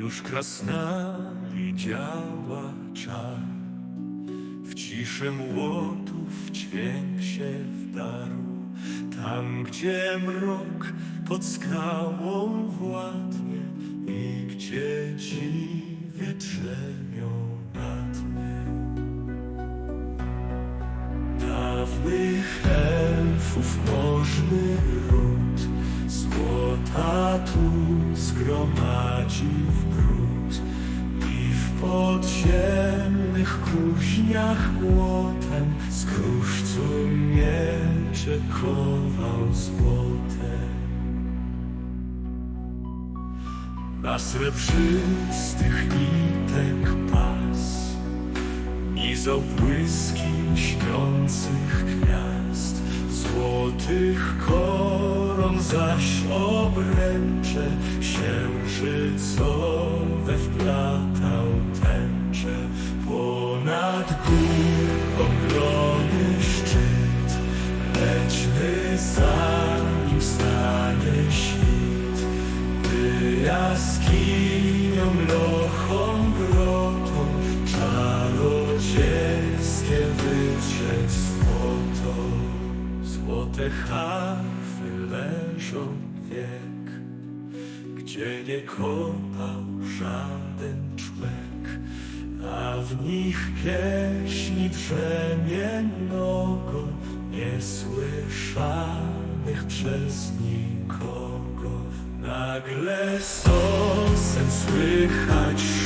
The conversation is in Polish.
już krasnali działa czar. W ciszy młotów dźwięk się wdarł, tam gdzie mrok pod skałą władnie i gdzie dziwie drzemią nad. Dawnych elfów możny ród Złota tu zgromadził podziemnych kuźniach młotem Z kruszcu miecze kował złotem. Na srebrzystych nitek pas i z obłyski śniących gwiazd. Złotych koron zaś obręcze Księżycowe wplatał jaskinią, lochą, grotą Czarodziejskie wytrzeć złoto. Złote harfy leżą wiek Gdzie nie kopał żaden człek A w nich pieśni brzemiennego Nagle sosem słychać